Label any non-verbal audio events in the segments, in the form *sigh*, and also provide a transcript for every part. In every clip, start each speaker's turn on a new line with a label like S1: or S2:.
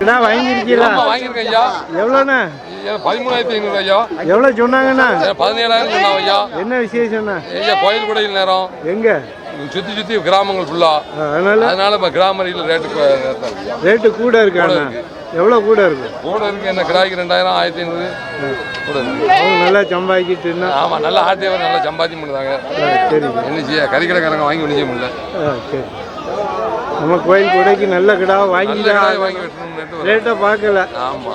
S1: கிடா வாங்கியிருக்கீங்களா?
S2: ஆமா, வாங்கியிருக்கேன் ஐயா?
S1: எவ்வளோண்ணா?
S2: பதிமூணாயிரத்தி ஐநூறு ஐயா.
S1: எவ்வளோ சொன்னாங்கண்ணா?
S2: பதினேழாயிரம் சொன்னாங்க ஐயா.
S1: என்ன விசேஷம்ண்ணா?
S2: ஐயா கோயில் குடையில் நேரம்.
S1: எங்க?
S2: சுத்தி சுத்தி கிராமங்கள் ஃபுல்லா
S1: அதனால?
S2: அதனால இப்ப கிராம ரீதியில் ரேட்டு.
S1: ரேட்டு கூட இருக்காண்ணா எவ்வளோ கூட இருக்கு?
S2: கூட இருக்கு என்ன கிராய்க்கு ரெண்டாயிரம் ஆயிரத்தி ஐநூறு. கூட இருக்கு.
S1: நல்லா சம்பாதிக்கிட்டுன்னா
S2: ஆமா நல்லா ஆட்டியவர் நல்லா சம்பாத்தியம் பண்ணுதாங்க
S1: சரிங்க
S2: என்ன செய்ய கறிக்கடைக்காரங்க வாங்கி ஒன்றும் செய்ய முடியல.
S1: ஆ சரி. நம்ம கோயில் கூடைக்கு நல்ல கிடா வாங்கி
S2: வாங்கி வெட்டணும்னு
S1: ரேட்டை பார்க்கல.
S2: ஆமா.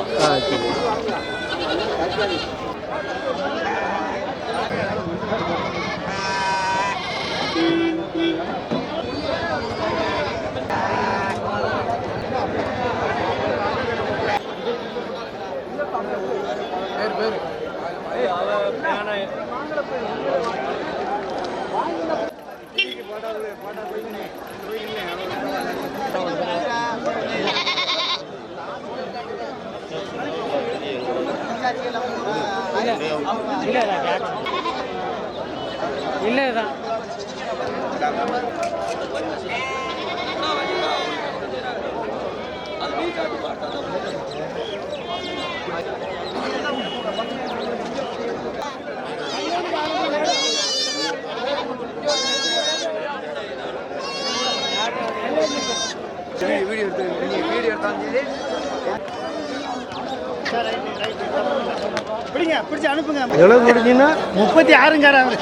S1: ஆ சரி
S3: பிடிச்சி அனுப்புங்க.
S1: எவ்வளோ கொடுத்தீங்கன்னா
S3: முப்பத்தி ஆறுங்கார அவரு.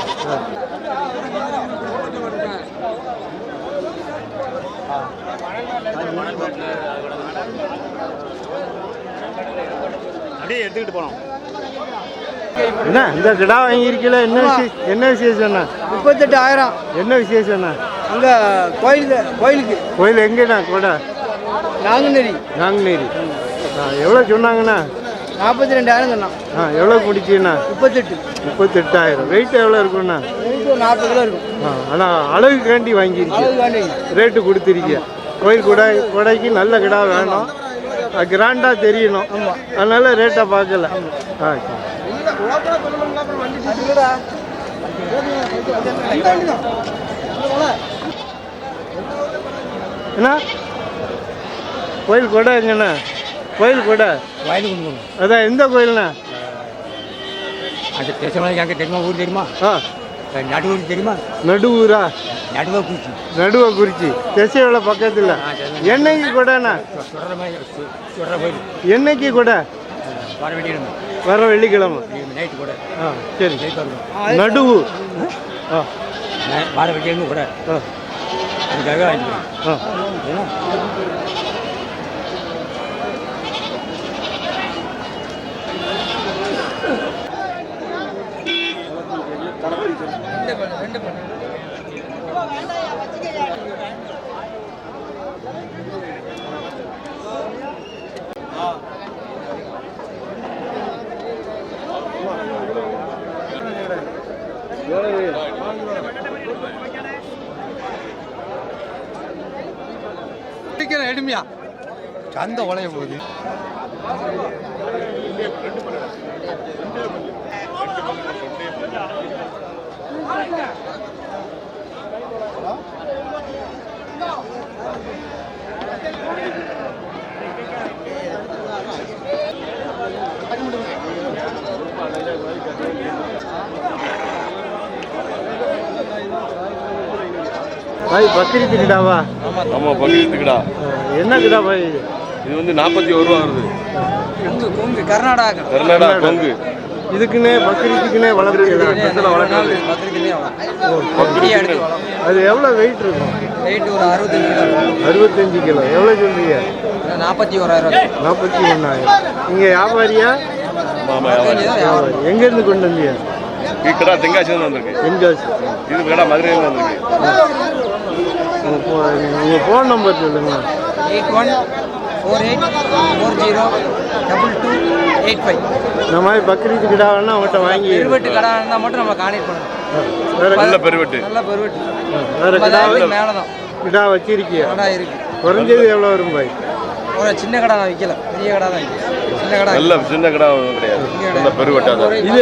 S3: அப்படியே எடுத்துக்கிட்டு போனோம்.
S1: என்ன இந்த கிடா வாங்கியிருக்கீங்களா என்ன விசேஷம் என்ன? விசேஷம்ண்ணா
S3: முப்பத்தெட்டு ஆயிரம்
S1: என்ன? விசேஷம்ண்ணா
S3: அங்கே கோயிலுக்கு கோயிலுக்கு.
S1: கோயில் எங்கேண்ணா? கூட?
S3: நாங்குநேரி.
S1: நாங்குநேரி. எவ்வளோ சொன்னாங்கண்ணா?
S3: நாற்பத்தி ரெண்டாயிரம் சொன்னான்.
S1: ஆ எவ்வளோ பிடிச்சிண்ணா
S3: முப்பத்தெட்டு.
S1: முப்பத்தெட்டாயிரம். வெயிட் எவ்வளோ இருக்குண்ணா
S3: ரேட்டு ஒரு நாற்பது கிலோ இருக்கும்.
S1: ஆ ஆனால் அழகுக்காண்டி வாங்கியிருக்கேன்
S3: அளவு வேண்டிங்க
S1: ரேட்டு கொடுத்துருக்கீங்க கோயில் குடை குடைக்கு நல்ல கிடா வேணும். கிராண்டாக தெரியணும். அதனால ரேட்டை பார்க்கல. ஆ என்ன? கோயில் கொடை எங்கண்ணா? கோயில் கொடை?
S4: வயலுக்கு கொண்டு
S1: அதான் எந்த கோயில்ண்ணா
S4: அந்த தேசமலை அங்கே தெரியுமா? ஊர் தெரியுமா?
S1: ஆ.
S4: நடுவூர் தெரியுமா?
S1: நடுவூரா?
S4: நடுவை குறிச்சி
S1: நடுவ குறிச்சி திசையோட பக்கத்தில் என்னைக்கு கொடைண்ணா என்னைக்கு கொடை?
S4: வர வேண்டிய
S1: வர வெள்ளிக்கிழமை.
S4: நைட்டு கூட.
S1: ஆ சரி. நடுவு. ஆ?
S4: வர வேண்டிய கூட.
S1: ஆ.
S4: அதுக்காக வாங்கிக்கிறேன்
S1: ஆ
S2: எடுமையா சந்த உழைய போகுது.
S1: பாய் பக்ரீத்து கிடாவா
S2: ஆமா பக்கத்துக்குடா
S1: ஆ, என்ன கிடா பாய்? இது
S2: இது வந்து நாற்பத்தி ஒரு ரூபா வருது.
S4: கொங்கு கொங்கு கர்நாடகா.
S2: கர்நாடகா கொங்கு.
S1: இதுக்குன்னே பக்ரீத்துக்குன்னே வளர்க்குறீங்களா
S2: வளர்க்காது
S1: அது எவ்வளோ வெயிட் இருக்கும்?
S4: ரேட்டு ஒரு அறுபத்தஞ்சு கிலோ.
S1: அறுபத்தஞ்சு கிலோ. எவ்வளோ சொல்றீங்க?
S4: நாற்பத்தி ஓராயிரம்
S1: நாற்பத்தி ஒன்றாயிரம் நீங்கள் வியாபாரியா? எங்கேருந்து கொண்டு வந்தீங்க?
S2: கடா தெங்காசி வந்திருக்கு
S1: தென்காசி.
S2: இது கடா மதுரையில் வந்திருக்கு
S1: உங்கள் ஃபோன் நம்பர் சொல்லுங்க.
S4: Eight one four eight four zero double two eight five.
S1: இந்த மாதிரி பக்ரீத்து கிடா வேணா அவங்கள்ட்ட வாங்கி
S4: இருபட்டு கடை இருந்தால் மட்டும் நம்ம கான்டெக்ட் பண்ணணும்.
S1: வேற
S2: நல்ல பெருவெட்டு.
S5: நல்ல பெருவெட்டு.
S1: வேற கிடா
S5: மேலே தான்
S1: கிடா வச்சிருக்கியா?
S5: கடை இருக்கு.
S1: குறைஞ்சது எவ்வளோ வரும் பாய்
S5: ஒரு சின்ன கடை தான் விற்கல பெரிய கடை தான் சின்ன கடை
S2: நல்ல சின்ன கடை கிடையாது. நல்ல பெருவெட்டா தான்
S1: இது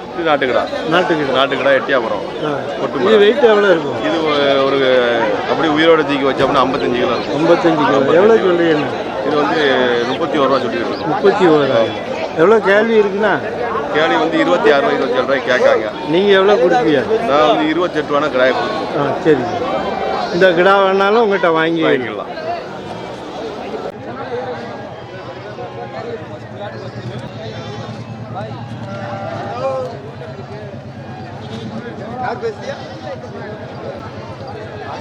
S2: இது நாட்டு கடை
S1: நாட்டு கிடா
S2: நாட்டு கடை எட்டியாபுரம்.
S1: இது வெயிட் எவ்வளோ இருக்கும்?
S2: இது ஒரு அப்படி உயிரோட தூக்கி வச்சோம்னா ஐம்பத்தஞ்சு கிலோ இருக்கும்.
S1: ஐம்பத்தஞ்சு கிலோ. எவ்வளோ சொல்றீங்க
S2: இது வந்து முப்பத்தி ஒரு ரூபா சொல்லிட்டு இருக்கோம்
S1: முப்பத்தி ஓராயிரம் எவ்வளோ கேள்வி இருக்குண்ணா?
S2: கேளி வந்து இருபத்தி ஆறு ரூபாய் இருபத்தி ஏழு ரூபாய் கேட்காங்க.
S1: நீங்கள் எவ்வளோ கொடுப்பியா
S2: நான் வந்து இருபத்தெட்டு ரூபா கிடாய கொடுத்து
S1: ஆ சரி. இந்த கிடா வேணாலும் உங்கள்கிட்ட வாங்கி
S2: வாங்கிக்கலாம்.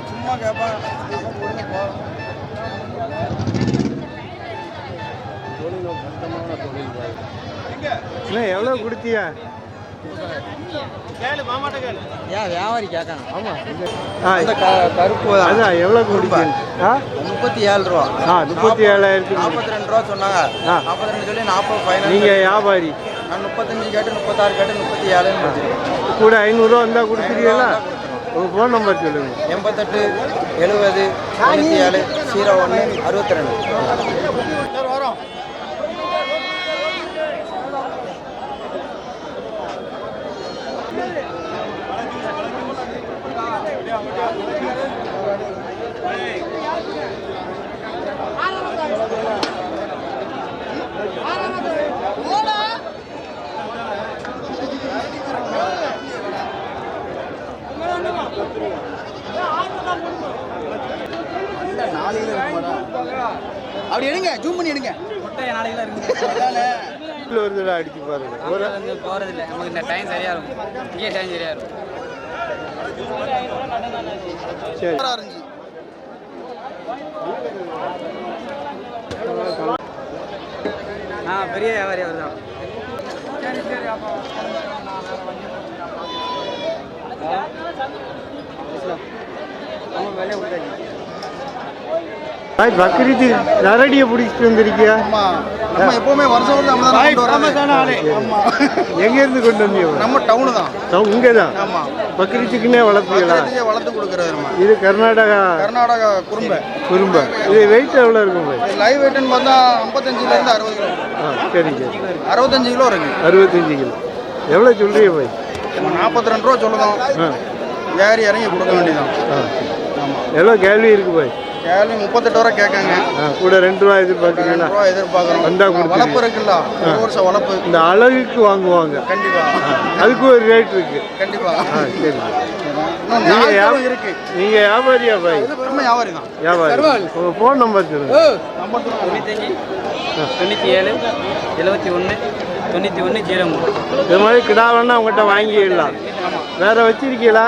S5: சும்மா கேட்பான்
S1: அண்ணா எவ்வளோ கொடுத்தியா
S5: ஏன் வியாபாரி கேட்காங்க ஆமாம்
S1: ஆ
S5: இந்த க கருப்பு
S1: அதான் எவ்வளோ கொடுத்தீங்க? ஆ?
S5: முப்பத்தி ஏழு ரூபா.
S1: ஆ முப்பத்தி ஏழாயிரத்துக்கு
S5: நாற்பத்தி ரெண்டு ரூபா சொன்னாங்க. நாற்பத்தி ரெண்டு சொல்லி நாற்பது ஃபைனல்
S1: நீங்கள் வியாபாரி.
S5: நான் முப்பத்தஞ்சு கேட்டு முப்பத்தாறு கேட்டு முப்பத்தி ஏழுன்னு
S1: கூட ஐநூறுரூவா இருந்தால் கொடுக்குறீங்களா உங்கள் ஃபோன் நம்பர் சொல்லுங்கள்
S5: எண்பத்தெட்டு எழுபது தொண்ணூற்றி ஏழு ஜீரோ ஒன்று அறுபத்தி ரெண்டு. அப்படி எடுங்க ஜூம் பண்ணி எடுங்க
S1: ஒரு தடவை அடிச்சு பாருங்க ஒரு
S6: போகிறதில்ல நமக்கு இந்த டைம் சரியாக இருக்கும் இங்கே டைம் சரியாக இருக்கும்
S1: சரி
S6: ஆ பெரிய வியாபாரி அவர் தான் அவங்க விலையை கொடுத்தாச்சு
S1: பாய் பக்ரீத்து நரடியை பிடிச்சிட்டு வந்திருக்கியா?
S5: நம்ம எப்பவுமே வருஷம் வருஷம் நம்ம தான் கொண்டு வர்றது. ஆமா
S1: எங்கேருந்து கொண்டு வந்தீங்க
S5: நம்ம டவுனு தான்.
S1: இங்கே தான்
S5: ஆமா.
S1: பக்ரீத்துக்குன்னே வளர்ப்பீங்களா?
S5: வளர்த்து கொடுக்கறது நம்ம.
S1: இது கர்நாடகா?
S5: கர்நாடகா குறும்பை.
S1: குறும்பை. இது வெயிட் எவ்வளோ இருக்கும்
S5: லைவ் வெயிட்னு பார்த்தா ஐம்பத்தஞ்சுல இருந்து அறுபது கிலோ.
S1: ஆ சரி சரி.
S5: அறுபத்தஞ்சு கிலோ இருக்கு
S1: அறுபத்தஞ்சு கிலோ. எவ்வளோ சொல்றீங்க பாய்?
S5: நம்ம நாற்பத்தி ரெண்டு ரூபா சொல்லுதோம்.
S1: ஆ.
S5: ஏறி இறங்கி கொடுக்க வேண்டியதான்
S1: ஆ. எவ்வளோ கேள்வி இருக்கு பாய்?
S5: கேள்வி முப்பத்தெட்டு ரூபா கேட்காங்க.
S1: கூட ரெண்டு ரூபா எதிர்பார்க்குறீங்களா?
S5: ரூபா எதிர்பார்க்குறோம்.
S1: வந்தா கொடுத்துருங்க.
S5: வளர்ப்பு இருக்குல்ல ஒரு வருஷம் வளர்ப்பு
S1: இந்த அழகுக்கு வாங்குவாங்க.
S5: கண்டிப்பா.
S1: அதுக்கு ஒரு ரேட் இருக்கு.
S5: கண்டிப்பா.
S1: ஆ சரி.
S5: இன்னும்
S1: நீங்க
S5: நாலு
S1: வியா-
S5: கிலோ இருக்கு.
S1: நீங்க வியாபாரியா பாய்
S5: நம்ம வியாபாரி தான்.
S1: வியாபாரி. ஃபோன் நம்பர் சொல்லுங்க.
S6: தொண்ணூத்தஞ்சு தொண்ணூற்றி ஏழு எழுபத்தி ஒன்று தொண்ணூற்றி ஒன்று ஜீரோ மூணு
S1: இது மாதிரி கிடா வேணா உங்கள்கிட்ட வாங்கிடலாம். வேற வச்சிருக்கீங்களா?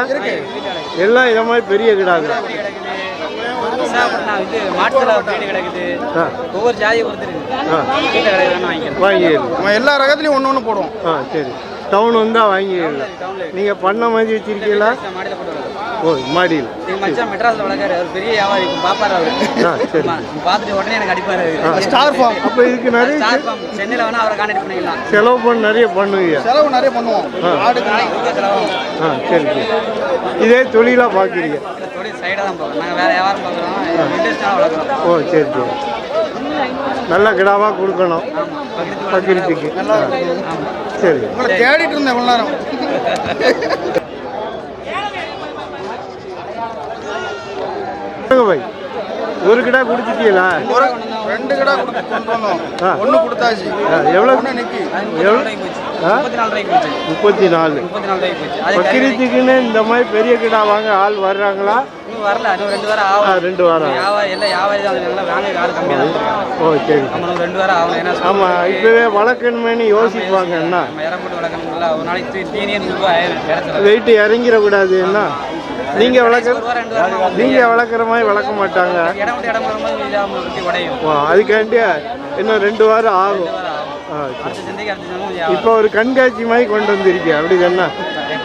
S1: எல்லாம் இதை மாதிரி பெரிய கிடாங்க
S6: நான் இது மாட்டுல வீடு கிடக்குது.
S1: ஆ.
S6: ஒவ்வொரு ஜாதியை
S1: வாங்கிடலாம்
S5: நம்ம எல்லா ரகத்துலையும் ஒன்று ஒன்று போடுவோம்.
S1: ஆ சரி. டவுன் வந்தால் வாங்கிடலாம் நீங்கள் பண்ண மாதிரி வச்சிருக்கீங்களா?
S6: மாடியில் போட்டு வரோம்
S1: ஓ மாடியில்
S6: எங்க மச்சான் மெட்ராஸ்ல வளர்க்காரு. அவர் பெரிய வியாபாரி. பாப்பாரு அவரு?
S1: ஆ சரி
S6: பார்த்துட்டு உடனே எனக்கு அடிப்பாரு
S5: ஸ்டார் ஃபார்ம்
S1: அப்போ இதுக்கு நிறைய
S6: ஸ்டார் ஃபார்ம் சென்னையில் வேணா அவரை கான்டாக்ட் பண்ணிக்கலாம்.
S1: செலவு பண்ண நிறைய பண்ணுவீங்க.
S5: செலவு நிறைய பண்ணுவோம். ஆடுக்கு
S6: இருக்க செலவாகும்
S1: ஆ சரி சரி. இதே தொழிலாக பார்க்குறீங்க
S6: தொழில் சைடாக தான் பார்க்குறோம். நாங்கள் வேறு வியாபாரம் பார்க்குறோம். இன்ட்ரெஸ்டாக வளர்க்குறோம்.
S1: ஓ சரி சரி. நல்ல கிடாவாக கொடுக்கணும். பக்கிரத்துக்கு ஆ. சரி.
S5: உங்களை தேடிட்டு இருந்தேன் இவ்வளோ நேரம். *laughs*
S1: பாய். ஒரு கிடா கொடுத்துட்டீங்களா
S5: ஒரு ரெண்டு கடை கொடுத்து. ஒன்று கொடுத்தாச்சு.
S1: எவ்வளோ
S5: நிற்கி?
S6: முப்பத்தி நாலு
S1: பக்கிரீத்துக்குன்னு இந்த மாதிரி பெரிய கிடா வாங்க ஆள் வர்றாங்களா?
S6: வரல. ரெண்டு வாரம் ஆகும்.
S1: ரெண்டு வாரம்
S6: வியாபாரி எல்லாம் வியாபாரி தான் வந்து வாங்க ஆள் கம்மியாக தான் இருக்காங்க
S1: ஓ சரி.
S6: நம்ம இன்னும் ரெண்டு வாரம் ஆகும் ஏன்னா
S1: ஆமாம் இப்போவே வளர்க்கணுமேனு யோசிப்பாங்க என்ன?
S6: நம்ம இடம் போட்டு வளர்க்கணும்ல. ஒரு நாளைக்கு
S1: வெயிட் இறங்கிடக்கூடாது என்ன? நீங்கள் வளர்க்க
S6: ஒரு வாரம் ரெண்டு வாரம் ஆகும்.
S1: நீங்கள் வளர்க்குற மாதிரி வளர்க்க மாட்டாங்க.
S6: இடம் விட்டு இடம் வரும்போது இதாக குட்டி உடையும்.
S1: ஓ அதுக்காண்டி இன்னும் ரெண்டு வாரம் ஆகும். இப்போ ஒரு கண்காட்சி மாதிரி கொண்டு வந்திருக்கேன் அப்படி தானே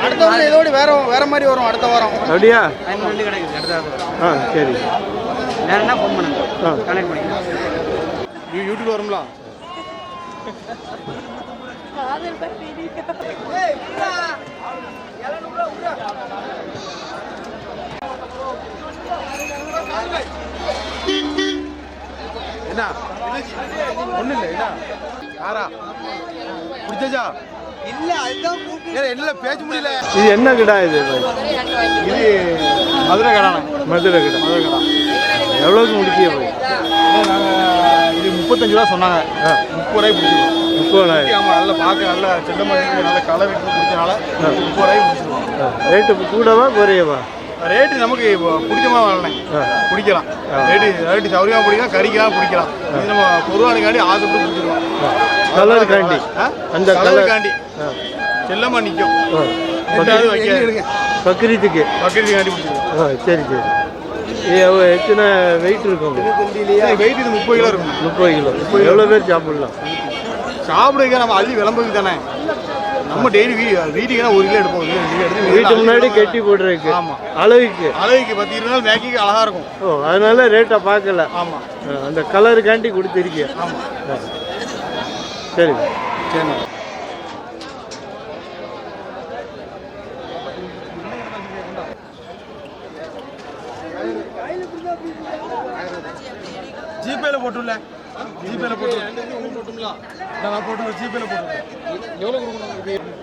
S3: அடுத்த வாரம் இதோட வேற வேற மாதிரி வரும் அடுத்த வாரம்.
S1: அப்படியா?
S6: இன்னும் ரெண்டு கிடைக்குது அடுத்த வாரம்
S1: ஆ சரி. யூடியூப் வரும்ல?
S5: என்ன? ஒண்ணு இல்ல என்ன? யாரா? பிடிச்சா
S1: இது என்ன கிடா இது?
S5: இது மதுரை கடான
S1: மதுரை கிடா
S5: மதுரை கடா
S1: எவ்வளோக்கு முடிக்கிய போய்
S5: இது முப்பத்தஞ்சு ரூபா சொன்னாங்க. முப்பது ரூபாய்க்கு பிடிச்சிருவோம்
S1: முப்பதாயிரம்.
S5: ஆமா நல்லா பார்க்க நல்லா செல்லமாக நல்ல கலர் பிடிச்சனால முப்பது ரூபாய்க்கு பிடிச்சிருவோம்
S1: ரேட்டு கூடவா குறையவா?
S5: ரேட்டு நமக்கு பிடிச்சமா வரலாம்
S1: ஆ.
S5: பிடிக்கலாம். ரேட்டு ரேட்டு சௌரியமாக பிடிக்கலாம் கறிக்கலாம் பிடிக்கலாம். இது நம்ம பொருளானுக்காண்டி ஆசைப்பட்டு பிடிச்சிருவோம்
S1: கலர் காண்டி.
S5: ஆ?
S1: அந்த கலர்
S5: கலருக்காண்டி செல்லமாக நிற்கும்
S1: பக்ரீத்துக்கு.
S5: பக்கத்துக்காண்டி பிடிச்சிருவோம்
S1: ஆ சரி சரி. எத்தனை வெயிட் இருக்கும்?
S5: வெயிட் இது முப்பது கிலோ இருக்கும்.
S1: முப்பது கிலோ. எவ்வளோ பேர் சாப்பிடலாம்?
S5: சாப்பிடுங்க நம்ம அள்ளி விளம்புக்கு தானே? நம்ம டெய்லி வீட்டுக்கு ஒரு கிலோ எடுப்போம். ஒரு கிலோ, ரெண்டு கிலோ எடுத்து
S1: வீட்டு
S5: அள்ளி
S1: முன்னாடி. கட்டி போடுறதுக்கு
S5: ஆமா.
S1: அளவுக்கு
S5: அழகுக்கு பத்து இருபது நாள் மேக்கிக்கு அழகா இருக்கும்.
S1: ஓ அதனால ரேட்டை பார்க்கல.
S5: ஆமா.
S1: ஆ, அந்த கலருக்காண்டி கொடுத்துருக்கிய
S5: ஆமா.
S1: சரி.
S5: சரி ஜிபேல போட்டுல ஜிபேல போட்டு நான் போட்டு ஜிபேல போட்டு எவ்வளவு கொடுக்கணும்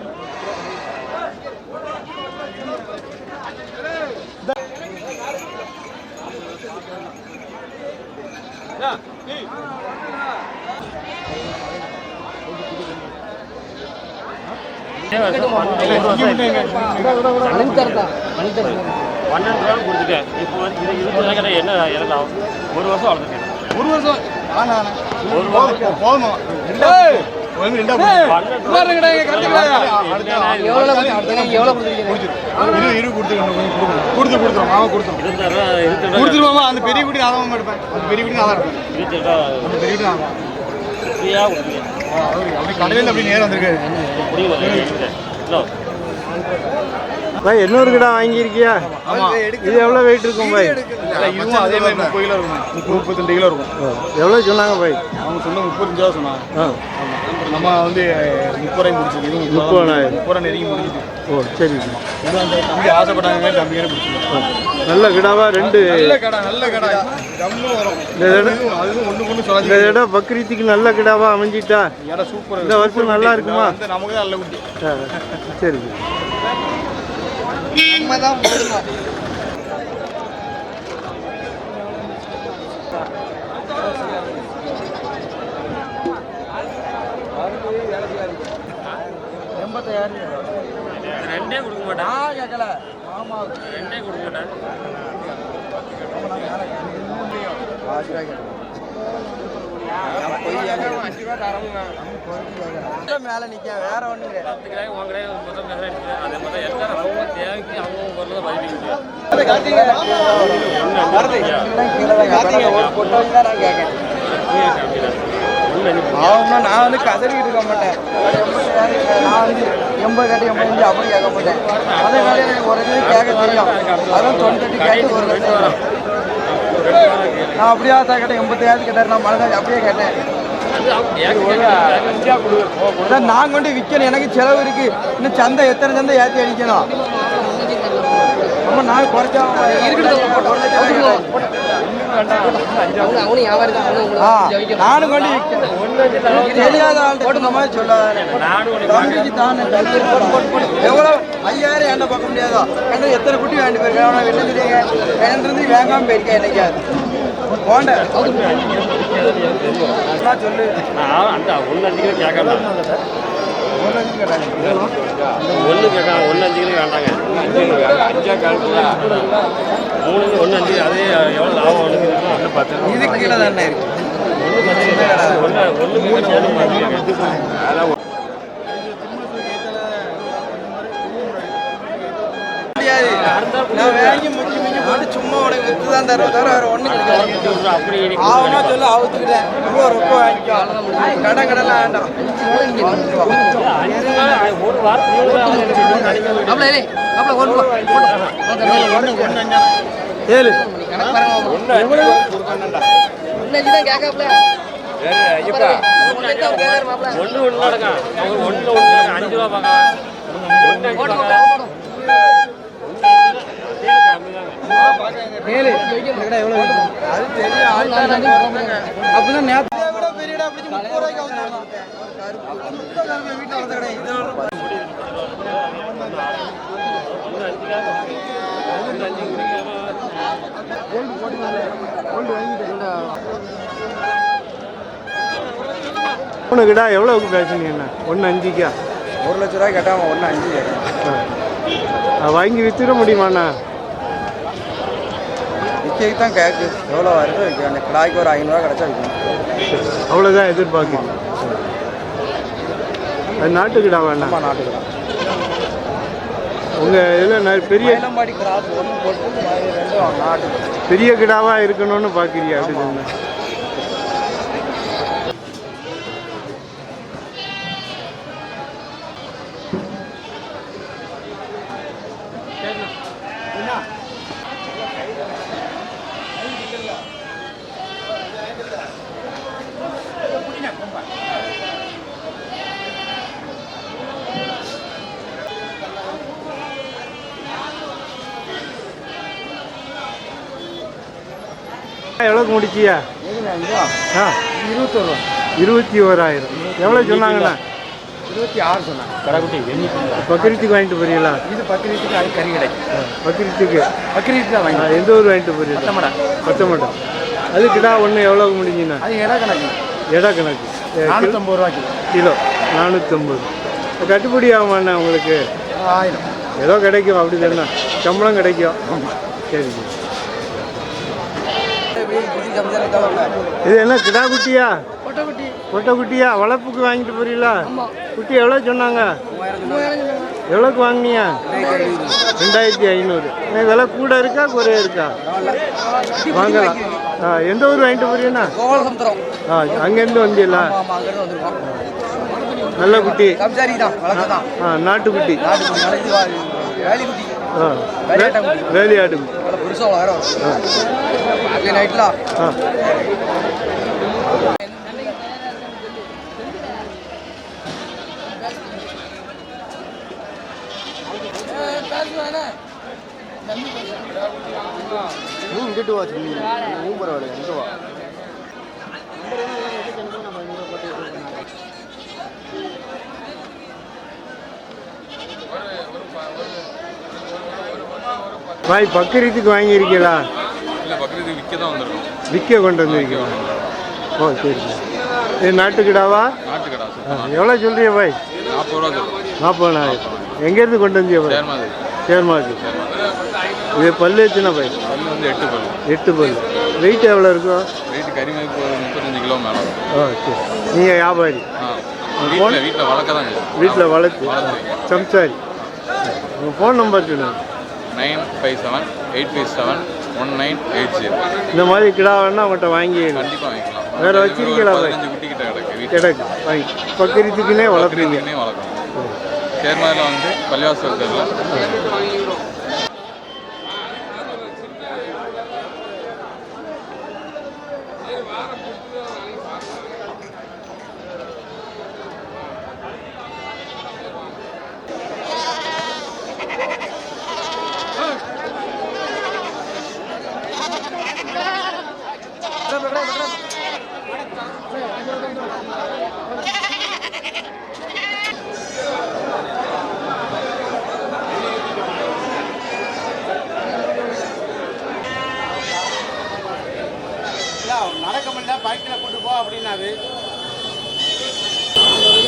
S7: பன்னெண்டு ரூபா கொடுத்துட்டேன். இப்போ வந்து இது இருபது என்ன இறங்கலாம் ஒரு வருஷம் வளர்த்துருக்கேன்
S5: ஒரு வருஷம். ஆனா. கொடுத்து கொடுத்து கொடுத்துரும் மாமா கொடுத்துரும்
S7: ரூபா
S5: கொடுத்துருவாமா? அந்த பெரிய குட்டி நான் தான் எடுப்பேன். அந்த பெரிய குட்டி நான் தான் எடுப்பேன் அந்த பெரிய குட்டி நான் தான் அப்படி கடையில் அப்படி நேரம் வந்திருக்காரு
S1: பாய் இன்னொரு கிடா வாங்கியிருக்கியா? இது எவ்வளோ வெயிட் இருக்கும் பாய்?
S5: இதுவும் அதே மாதிரி முப்பது கிலோ இருக்கும். முப்பது முப்பத்தெண்டு கிலோ இருக்கும்.
S1: எவ்வளோ சொன்னாங்க பாய்?
S5: அவங்க சொன்ன முப்பத்தஞ்சு ரூபா சொன்னாங்க. நம்ம வந்து முப்பது ரூபாய் முடிச்சிருக்கு.
S1: முப்பதாயிரம்.
S5: முப்பது ரூபா நெருங்கி முடிஞ்சுது
S1: ஓ சரி.
S5: தம்பி ஆசைப்பட்டாங்க தம்பியே பிடிச்சிருக்கோம்
S1: நல்ல கிடாவா ரெண்டு?
S5: நல்ல கடை நல்ல கடை.
S1: இந்த இடம் பக்ரீத்துக்கு நல்ல கிடாவா அமைஞ்சிட்டா?
S5: இடம் சூப்பர்
S1: இந்த வருஷம் நல்லா இருக்குமா?
S5: நமக்கு நல்ல குட்டி.
S1: சரி.
S3: நம்ம தான் போடணும்
S7: ரெண்டே கொடுக்க மாட்டேன்.
S3: கேட்கல.
S7: ரெண்டே கொடுக்க மாட்டேன்.
S3: மேல நிக்க வேற ஒண்ணு நான் வந்து கதறிக்கிட்டு இருக்க மாட்டேன் நான் வந்து எண்பது கட்டு எண்பத்தஞ்சு அப்படி கேட்க மாட்டேன் அதே மாதிரி எனக்கு ஒரு கேட்க தெரியும் அதான் தொண்ணூத்தெட்டு கேட்டு ஒரு லட்சம் வரும். நான் அப்படியா தான் கேட்டேன் எண்பத்தாயிரத்து கேட்டார் நான் மனதாஜ் அப்படியே கேட்டேன். அதான் நான் கொண்டு விற்கணும் எனக்கு செலவு இருக்கு. இன்னும் சந்தை எத்தனை சந்தை ஏற்றி அடிக்கணும்? ஆமா நான் குறைச்சா நானும் கொண்டு. தெரியாத ஆள்கிட்ட மாதிரி சொல்லாத. தம்பிக்கு தானே எவ்வளோ ஐயாயிரம் என்கிட்ட பார்க்க முடியாதோ. என்கிட்ட எத்தனை குட்டி வாங்கிட்டு போயிருக்கேன். அவனை என்ன தெரியுங்க என்கிட்ட வேங்காம போயிருக்கேன் என்னைக்காது போண்ட. நான் சொல்லு.
S7: நான் அந்த ஒன்று அஞ்சு கிலோ கேட்கலாம் ஒன்று கேட்காங்க ஒன்று அஞ்சுக்கு வேண்டாங்க மூணு ஒன்று அஞ்சு அதே எவ்வளோ லாபம் ஒன்று ஒன்று பத்து
S3: கீழே தானே இருக்கு
S7: ஒன்று ஒன்று
S3: முடியாது நான் வாங்கி வித்து தான் தருவேன் தவிர வேற ஒன்றும்
S7: அப்படி
S3: ஆகுனா சொல்லு அவுத்துக்கிட்டேன் ரூபா ரொம்ப வாங்கிக்கோ. கடன் கடலாம் வேண்டாம்.
S7: ஒரு வாரத்துக்கு
S1: ஏழு
S7: ஒன்று ஒன்று நடக்கும். ஒன்று ஒன்று அஞ்சு ரூபா பார்க்கலாம். ஒன்று அஞ்சு
S3: ஏழு எவ்வளோ அது தெரியும் அப்படிதான் நேற்று விட பெரியடா பிடிச்சி முப்பது ரூபாய்க்கு அவுத்துருக்கான் வீட்டில் வளர்த்த கடை இது
S1: மூணு கிடா எவ்வளோக்கு பேசுனீங்கண்ணா ஒன்று அஞ்சுக்கா?
S3: ஒரு லட்ச ரூபாய் கேட்டால் ஒன்று அஞ்சு.
S1: வாங்கி வித்துட முடியுமாண்ணா
S3: விற்கக்கு தான் கேக்கு எவ்வளோ வருதோ? விற்கும் அந்த கிடாய்க்கு ஒரு ஐநூறுரூவா கிடச்சா விற்கும்
S1: அவ்வளோதான் எதிர்பார்க்குறீங்க அது நாட்டு கிடா வேண்டாம்.
S3: நம்ம நாட்டுக்கு தான்
S1: உங்கள் இதில் பெரிய பெரிய கிடாவாக இருக்கணும்னு பார்க்குறீங்க அப்படி எவ்வளோக்கு முடிச்சியா? ஆ.
S3: இருபத்தொரு ரூபா
S1: இருபத்தி ஓராயிரம் எவ்வளோ சொன்னாங்கண்ணா?
S3: இருபத்தி ஆறு சொன்னாங்க.
S7: கடைக்குட்டி எண்ணிக்கை
S1: பக்கிரத்துக்கு வாங்கிட்டு போறீங்களா?
S3: இது பக்கிரீத்துக்கு அது கறி கிடைக்கும்
S1: பக்கிரத்துக்கு
S3: பக்கிரீத்து தான் வாங்கி
S1: எந்த ஊர் வாங்கிட்டு போறீங்க?
S3: பத்தமடா.
S1: பத்தமட்டம் அது கிடா ஒன்று எவ்வளோக்கு முடிஞ்சுண்ணா
S3: அது இட கணக்கு.
S1: எடை கணக்கு. ஏ, கிலோ-
S3: நானூற்றம்பது ரூபாய்க்கு.
S1: கிலோ. நானூற்றம்பது கட்டுப்படி ஆகுமாண்ணா உங்களுக்கு?
S3: ஆயிரம்.
S1: ஏதோ கிடைக்கும் அப்படி தானே சம்பளம் கிடைக்கும். சரி சரி. இது என்ன கிடா குட்டியா கொட்டை குட்டியா வளர்ப்புக்கு வாங்கிட்டு போறீங்களா? குட்டி எவ்வளோ சொன்னாங்க? எவ்வளோக்கு வாங்கினியா ரெண்டாயிரத்தி ஐநூறு. விலை கூட இருக்கா குறைய இருக்கா? வாங்கலாம். ஆ எந்த ஊர் வாங்கிட்டு போறீங்கண்ணா ஆ அங்கேருந்து வந்தீங்களா? நல்ல குட்டி.
S3: கம்சாரி தான் வழக்கு தான்.
S1: ஆ நாட்டுக்குட்டி.
S3: நாட்டுக்குடி நாளைக்கு வா- வேலிக்குட்டி
S1: ஆ
S3: வேலையாட்டாங்குட்டி.
S1: வேலையாடு குட்டி
S3: நல்லா பெருசாக வளர வரும் நைட்டில்
S1: ஆ
S3: இங்கிட்டு வா பரவாயில்ல எங்கே வா.
S1: பாய் பக்கரீத்துக்கு வாங்கியிருக்கீங்களா?
S2: இல்லை பக்கத்துக்கு விற்க தான் வந்திருக்கோம்.
S1: விற்க கொண்டு வந்திருக்கீங்களா? ஓ சரி இது நாட்டுக்கிடாவா?
S2: நாட்டு கடை
S1: ஆ, எவ்வளோ சொல்றீங்க பாய்?
S2: நாற்பது ரூபா சொல்லுவோம்
S1: நாற்பதாயிரம். எங்கேருந்து கொண்டு வந்தீங்க பாய்?
S2: சேர்மாது.
S1: சேர்மாக்கு இது பல்லு எத்தனை பாய்
S2: பல்லு வந்து எட்டு பல்லு
S1: எட்டு பல்லு வெயிட் எவ்வளோ இருக்கும்?
S2: வெயிட் கறி மதிப்பு ஒரு முப்பத்தஞ்சு கிலோ மேலே.
S1: ஓ சரி. நீங்கள் வியாபாரி.
S2: வீட்டில் வீட்டில் வளர்க்க தான்
S1: வீட்டில் வளர்த்து. சம்சாரி. உங்கள் ஃபோன் நம்பர் சொல்லுங்கள்
S2: nine five seven eight five seven one nine eight zero
S1: இந்த மாதிரி கிடா வேணா அவங்கள்ட்ட வாங்கி
S2: கண்டிப்பாக வாங்கிக்கலாம்.
S1: வேற வச்சிருக்கீங்களா பாய்?
S2: பதினஞ்சு குட்டி கிட்ட கிடக்கு
S1: கிடக்கு. வாங்கி. பக்கரீத்துக்குன்னே வளர்ப்பீங்க.
S2: பக்கத்துக்குன்னே வளர்க்கணும் சேர்மாதில் வந்து பள்ளிவாசல் தெருவில்
S5: நடக்க முடியல பைக்கில் கூட்டு போ அப்படின்னாரு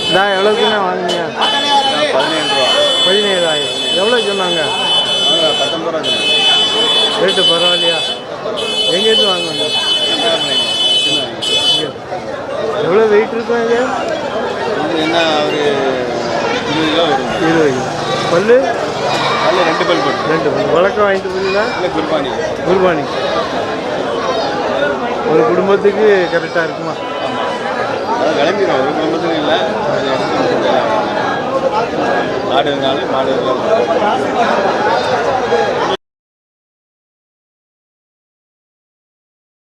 S1: இதா எவ்வளோக்குண்ணே வாங்குனீங்க
S2: பதினேழு ரூபா
S1: பதினேழாயிரம் எவ்வளோ சொன்னாங்க
S2: பத்தொன்பது ரூபா
S1: ரேட்டு பரவாயில்லையா? எங்கேருந்து வாங்குவாங்க எவ்வளோ வெயிட் இருக்கும் இது?
S2: என்ன ஒரு இருபது கிலோ வரும்.
S1: இருபது கிலோ. பல்லு?
S2: அதில் ரெண்டு பல் போட்டு.
S1: ரெண்டு பல்லு வழக்கம் வாங்கிட்டு போறீங்களா
S2: இல்லை குர்பானி.
S1: குர்பானி. ஒரு குடும்பத்துக்கு கரெக்டாக இருக்குமா?
S2: அது விளம்பிடும் ஒரு குடும்பத்துக்கு இல்லை. ஆடு இருந்தாலும் மாடு இருந்தாலும்.